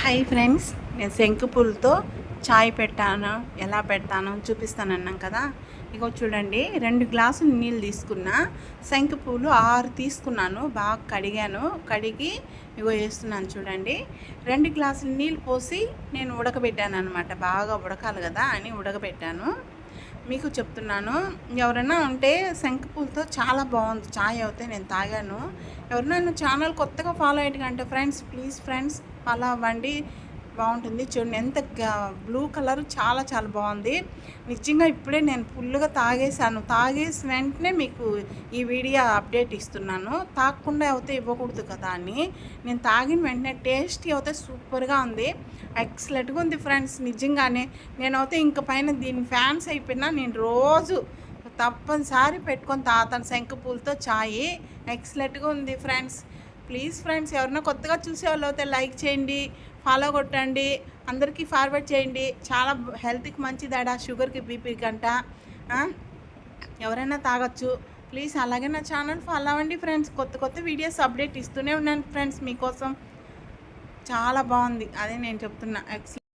Hi friends నేను శంకుపూలతో చాయ్ పెట్టాను. ఎలా పెడతాను చూపిస్తాను అన్నాం కదా? ఇగో చూడండి రెండు గ్లాసులు నీళ్ళు తీసుకున్నా. శంకుపూలు ఆరు తీసుకున్నాను. బాగా కడిగాను. కడిగి ఇగో వేస్తున్నాను చూడండి. రెండు గ్లాసులు నీళ్ళు పోసి నేను ఉడకబెట్టాను అనమాట బాగా ఉడకాలి కదా అని ఉడకబెట్టాను. మీకు చెప్తున్నాను. ఎవరైనా ఉంటే శంఖపూలతో చాలా బాగుంది. ఛాయ్ అయితే నేను తాగాను. ఎవరైనా ఛానల్ కొత్తగా ఫాలో అయ్యేటంటే ఫ్రెండ్స్ ప్లీజ్ ఫ్రెండ్స్ ఫాలో అవ్వండి. బాగుంటుంది. చూడండి ఎంత బ్లూ కలర్ చాలా చాలా బాగుంది. నిజంగా ఇప్పుడే నేను ఫుల్గా తాగేసాను తాగేసి వెంటనే మీకు ఈ వీడియో అప్డేట్ ఇస్తున్నాను. తాగకుండా అయితే ఇవ్వకూడదు కదా అని. నేను తాగిన వెంటనే టేస్టీ అయితే సూపర్గా ఉంది. ఎక్సలెంట్గా ఉంది ఫ్రెండ్స్. నిజంగానే నేనైతే ఇంక పైన దీని ఫ్యాన్స్ అయిపోయినా నేను రోజు తప్పనిసరి పెట్టుకొని తాతాను శంఖపూలతో చాయి ఎక్సలెంట్గా ఉంది ఫ్రెండ్స్. ప్లీజ్ ఫ్రెండ్స్ ఎవరైనా కొత్తగా చూసే వాళ్ళు అయితే లైక్ చేయండి ఫాలో కొట్టండి అందరికీ ఫార్వర్డ్ చేయండి. చాలా హెల్త్కి మంచిదాడా షుగర్కి బీపీ కంట ఎవరైనా తాగొచ్చు. ప్లీజ్ అలాగే నా ఛానల్ ఫాలో అవ్వండి ఫ్రెండ్స్. కొత్త కొత్త వీడియోస్ అప్డేట్ ఇస్తూనే ఉన్నాను ఫ్రెండ్స్ మీకోసం. చాలా బాగుంది. అదే నేను చెప్తున్నా. ఎక్సలెంట్